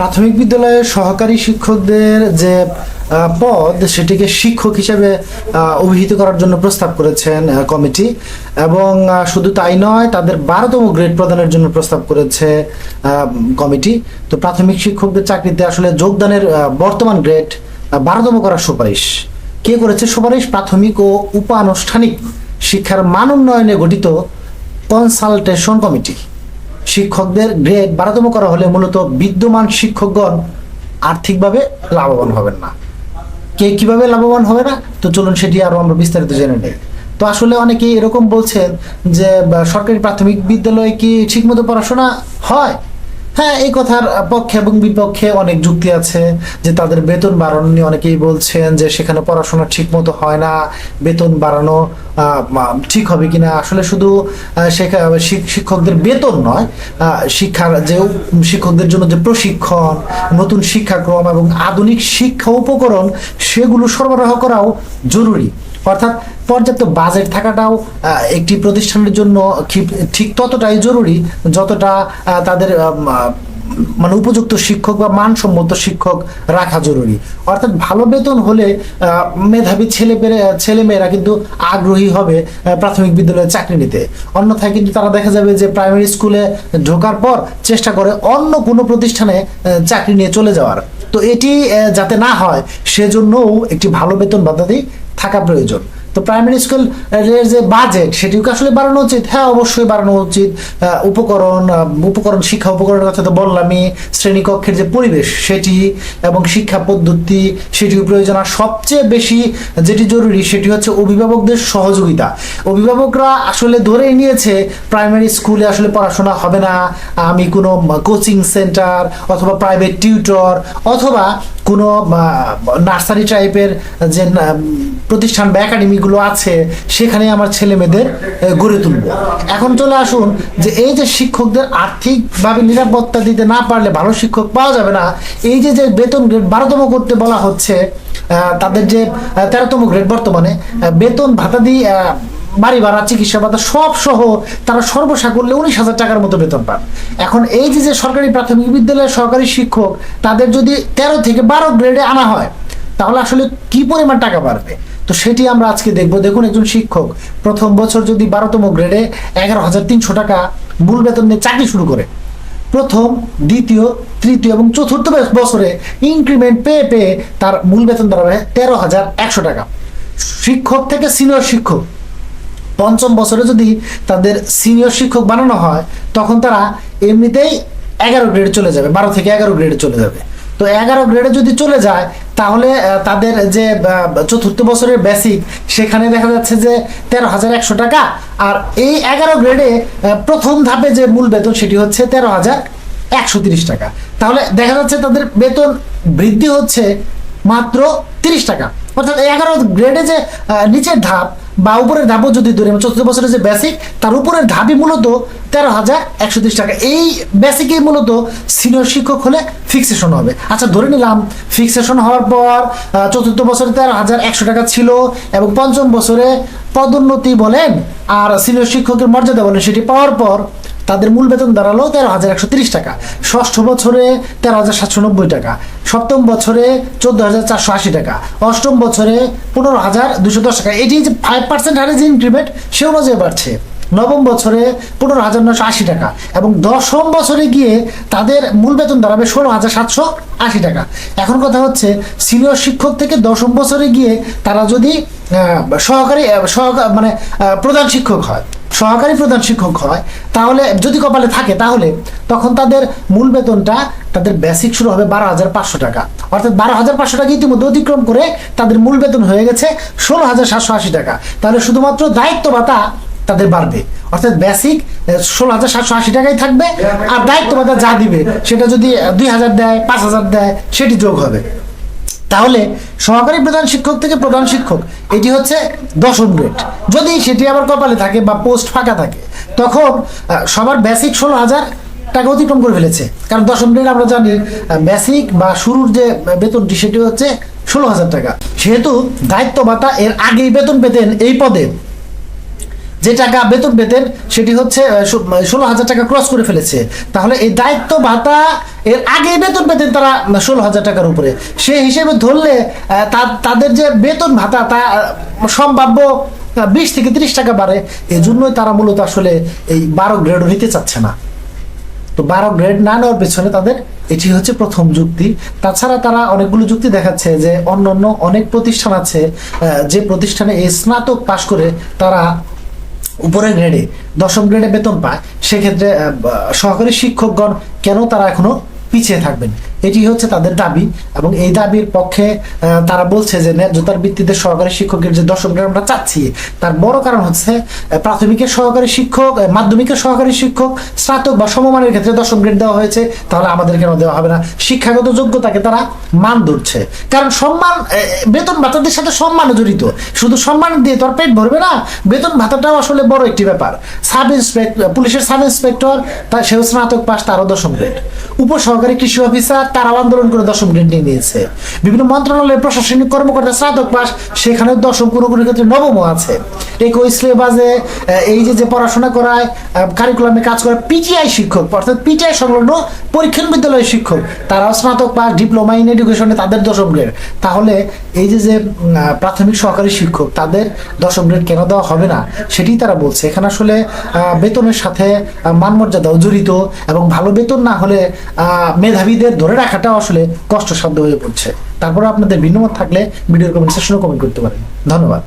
প্রাথমিক বিদ্যালয়ের সহকারী শিক্ষকদের যে পদ, সেটিকে শিক্ষক হিসেবে অভিহিত করার জন্য প্রস্তাব করেছেন কমিটি। এবং শুধু তাই নয়, তাদের বারোতম গ্রেড প্রদানের জন্য প্রস্তাব করেছে কমিটি। তো প্রাথমিক শিক্ষকদের চাকরিতে আসলে যোগদানের বর্তমান গ্রেড বারোতম করার সুপারিশ। কে করেছে সুপারিশ? প্রাথমিক ও উপানুষ্ঠানিক শিক্ষার মান উন্নয়নে গঠিত কনসালটেশন কমিটি। শিক্ষকদের গ্রেড বারোতম করা হলে মূলত বিদ্যমান শিক্ষকগণ আর্থিকভাবে লাভবান হবেন না। কে কীভাবে লাভবান হবে না? তো চলুন সেটি আরও আমরা বিস্তারিত জেনে নেই। তো আসলে অনেকেই এরকম বলছেন যে সরকারি প্রাথমিক বিদ্যালয়ে কি ঠিকমতো পড়াশোনা হয়? হ্যাঁ এই কথার পক্ষে এবং বিপক্ষে অনেক যুক্তি আছে যে তাদের বেতন বাড়ানো নিয়ে অনেকেই বলছেন যে সেখানে পড়াশোনা ঠিক মতো হয় না, বেতন বাড়ানো ঠিক হবে কিনা? আসলে শুধু শিক্ষকদের বেতন নয় শিক্ষার যে শিক্ষকদের জন্য যে প্রশিক্ষণ, নতুন শিক্ষাক্রম এবং আধুনিক শিক্ষা উপকরণ, সেগুলো সরবরাহ করাও জরুরি। অর্থাৎ পর্যাপ্ত বাজেট থাকাটাও একটি প্রতিষ্ঠানের জন্য ঠিক ততটাই জরুরি যতটা তাদের মানে উপযুক্ত শিক্ষক বা মানসম্মত শিক্ষক রাখা জরুরি। অর্থাৎ ভালো বেতন হলে মেধাবী ছেলে পেলে, ছেলে মেয়েরা কিন্তু আগ্রহী হবে প্রাথমিক বিদ্যালয়ে চাকরি নিতে। অন্যথায় কিন্তু তারা দেখা যাবে যে প্রাইমারি স্কুলে ঢোকার পর চেষ্টা করে অন্য কোনো প্রতিষ্ঠানে চাকরি নিয়ে চলে যাওয়ার। তো এটি যাতে না হয়, সেজন্যও একটি ভালো বেতন বাধ্যতাই থাকা প্রয়োজন। তো প্রাইমারি স্কুলের যে বাজেট সেটিকে আসলে বাড়ানো উচিত? হ্যাঁ অবশ্যই বাড়ানো উচিত। উপকরণ উপকরণ, শিক্ষা উপকরণের কথা তো বললামই শ্রেণীকক্ষের যে পরিবেশ, সেটি এবং শিক্ষা পদ্ধতি, সেটিও প্রয়োজন। আর সবচেয়ে বেশি যেটি জরুরি, সেটি হচ্ছে অভিভাবকদের সহযোগিতা। অভিভাবকরা আসলে ধরেই নিয়েছে প্রাইমারি স্কুলে আসলে পড়াশোনা হবে না, আমি কোনো কোচিং সেন্টার অথবা প্রাইভেট টিউটর অথবা কোনো নার্সারি টাইপের যে প্রতিষ্ঠান বা একাডেমিগুলো আছে, সেখানে আমার ছেলে মেয়েদের গড়ে তুলব। এখন চলে আসুন যে এই যে শিক্ষকদের আর্থিকভাবে নিরাপত্তা দিতে না পারলে ভালো শিক্ষক পাওয়া যাবে না, এই যে যে বেতন গ্রেড বারোতম করতে বলা হচ্ছে তাদের যে তেরোতম গ্রেড বর্তমানে বেতন ভাতা দিয়ে বাড়ি ভাড়া, চিকিৎসা ভাতা সব সহ তারা সর্বসা করলে উনিশ হাজার টাকার মতো বেতন পান। এখন এই যে যে সরকারি প্রাথমিক বিদ্যালয়ের সরকারি শিক্ষক, তাদের যদি তেরো থেকে বারো গ্রেডে আনা হয়, তাহলে আসলে কি পরিমাণ টাকা বাড়বে? তো সেটি আমরা আজকে দেখব। দেখুন একজন শিক্ষক, প্রথম বছর যদি বারোতম গ্রেডে এগারো হাজার তিনশো টাকা মূল বেতন নিয়ে চাকরি শুরু করে। প্রথম, দ্বিতীয়, তৃতীয় এবং চতুর্থ বছরে ইনক্রিমেন্ট পেয়ে পেয়ে তার মূল বেতন দাঁড়াবে তেরো হাজার একশো টাকা। শিক্ষক থেকে সিনিয়র শিক্ষক। পঞ্চম বছরে যদি তাদের সিনিয়র শিক্ষক বানানো হয়, তখন তারা এমনিতেই এগারো গ্রেডে চলে যাবে, বারো থেকে এগারো গ্রেডে চলে যাবে। তো এগারো গ্রেডে যদি চলে যায়, তাহলে তাদের যে চতুর্থ বছরের বেসিক সেখানে দেখা যাচ্ছে যে তেরো হাজার একশো টাকা। আর এই এগারো গ্রেডে প্রথম ধাপে যে মূল বেতন, সেটি হচ্ছে তেরো হাজার একশো তিরিশ টাকা। তাহলে দেখা যাচ্ছে তাদের বেতন বৃদ্ধি হচ্ছে মাত্র তিরিশ টাকা। অর্থাৎ এগারো গ্রেডে যে নিচের ধাপ বা উপরের ধাপও যদি ধরি চতুর্থ বছরের যে বেসিক তার উপরের ধাপই মূলত তেরো হাজার একশো তিরিশ টাকা। এই বেসিকেই মূলত সিনিয়র শিক্ষক হলে ফিক্সেশন হবে। আচ্ছা ধরে নিলাম ফিক্সেশন হওয়ার পর চতুর্থ বছরে তেরো হাজার একশো টাকা ছিল এবং পঞ্চম বছরে পদোন্নতি বলেন আর সিনিয়র শিক্ষকের মর্যাদা বলেন, সেটি পাওয়ার পর তাদের মূল বেতন দাঁড়াল তেরো হাজার একশো তিরিশ টাকা। ষষ্ঠ বছরে তেরো হাজার সাতশো নব্বই টাকা। সপ্তম বছরে চোদ্দ হাজার চারশো আশি টাকা। অষ্টম বছরে পনেরো হাজার দুশো দশ টাকা। এটি যে ফাইভ পার্সেন্ট হারে যে ইনক্রিমেন্ট সে অনুযায়ী বাড়ছে। নবম বছরে পনেরো হাজার নশো আশি টাকা এবং দশম বছরে গিয়ে তাদের মূল বেতন দাঁড়াবে ষোলো হাজার সাতশো আশি টাকা। এখন কথা হচ্ছে, সিনিয়র শিক্ষক থেকে দশম বছরে গিয়ে তারা যদি সহকারী সহকার মানে প্রধান শিক্ষক হয় সহকারী প্রধান শিক্ষক হয়, তাহলে যদি কপালে থাকে তাহলে তখন তাদের মূল বেতনটা তাদের বেসিক শুরু হবে বারো হাজার পাঁচশো টাকা। অর্থাৎ বারো হাজার পাঁচশো টাকা ইতিমধ্যে অতিক্রম করে তাদের মূল বেতন হয়ে গেছে ষোলো হাজার সাতশো আশি টাকা। তাহলে শুধুমাত্র দায়িত্ব ভাতা তাদের বাড়বে। অর্থাৎ বেসিক ষোলো হাজার সাতশো আশি টাকাই থাকবে আর দায়িত্ব ভাতা যা দিবে সেটা যদি দুই হাজার দেয়, পাঁচ হাজার দেয়, সেটি যোগ হবে। তাহলে সহকারী প্রধান শিক্ষক থেকে প্রধান শিক্ষক, এটি হচ্ছে দশম গ্রেড যদি সেটি আবার কপালে থাকে বা পোস্ট ফাঁকা থাকে, তখন সবার বেসিক ষোলো হাজার টাকা অতিক্রম করে ফেলেছে। কারণ দশম গ্রেড আমরা জানি বেসিক বা শুরুর যে বেতনটি, সেটি হচ্ছে ষোলো হাজার টাকা। সেহেতু দায়িত্ব ভাতা এর আগেই বেতন পেতেন এই পদে। যে টাকা বেতন পেতেন সেটি হচ্ছে ষোলো হাজার টাকা ক্রস করে ফেলেছে। তাহলে এই দায়িত্ব ভাতা, এর আগে বেতন পেতেন তারা ষোলো হাজার টাকার উপরে। সে হিসেবে ধরলে তাদের যে বেতন ভাতা, তা সম্ভাব্য বিশ থেকে তিরিশ টাকা বাড়ে। এজন্যই তারা মূলত আসলে এই বারো গ্রেডও নিতে চাচ্ছে না। তো বারো গ্রেড না নেওয়ার পেছনে তাদের এটি হচ্ছে প্রথম যুক্তি। তাছাড়া তারা অনেকগুলো যুক্তি দেখাচ্ছে যে অন্য অন্য অনেক প্রতিষ্ঠান আছে যে প্রতিষ্ঠানে স্নাতক পাশ করে তারা উপরের গ্রেডে দশম গ্রেডে বেতন পায় সেক্ষেত্রে সহকারী শিক্ষকগণ কেন তারা এখনও পিছিয়ে থাকবেন? এটি হচ্ছে তাদের দাবি এবং এই দাবির পক্ষে তারা বলছে যে ন্যায্যতার ভিত্তিতে সহকারী শিক্ষকের যে গ্রেড আমরা চাচ্ছি, তার বড় কারণ হচ্ছে প্রাথমিকের সহকারী শিক্ষক মাধ্যমিকের সহকারী শিক্ষক, স্নাতক বা সমমানের ক্ষেত্রে দশম গ্রেড দেওয়া হয়েছে, তাহলে আমাদের কেন দেওয়া হবে না? শিক্ষাগত যোগ্যতাকে তারা মান ধরছে। কারণ সম্মান বেতন ভাতাদের সাথে সম্মানও জড়িত। শুধু সম্মান দিয়ে তো আর পেট ভরবে না, বেতন ভাতাটাও আসলে বড় একটি ব্যাপার। সাব ইন্সপেক্টর পুলিশের সাব ইন্সপেক্টর তার সেও স্নাতক পাস, তারও দশম গ্রেড উপসহকারী কৃষি অফিসার তারাও আন্দোলন করে দশম গ্রেড নিয়ে নিয়েছে। বিভিন্ন মন্ত্রণালয়ের প্রশাসনিক কর্মকর্তা স্নাতক পাস সেখানে দশম কোনো কোনো ক্ষেত্রে নবমও আছে। একই সিলেবাসে এই যে যে পড়াশোনা করায় কারিকুলামে কাজ করে পিটিআই শিক্ষক, অর্থাৎ পিটিআই সংলগ্ন পরীক্ষণ বিদ্যালয়ের শিক্ষক। তারাও স্নাতক পাস, ডিপ্লোমা ইন এডুকেশনে তাদের দশম গ্রেড। তাহলে এই যে যে প্রাথমিক সহকারী শিক্ষক, তাদের দশম গ্রেড কেন দেওয়া হবে না? সেটি তারা বলছে। এখানে আসলে বেতনের সাথে মানমর্যাদাও জড়িত এবং ভালো বেতন না হলে মেধাবীদের ধরে রাখাটাও আসলে কষ্টসাধ্য হয়ে পড়ছে। তারপরে আপনাদের ভিন্নমত থাকলে ভিডিওর কমেন্ট সেকশনে কমেন্ট করতে পারেন। ধন্যবাদ।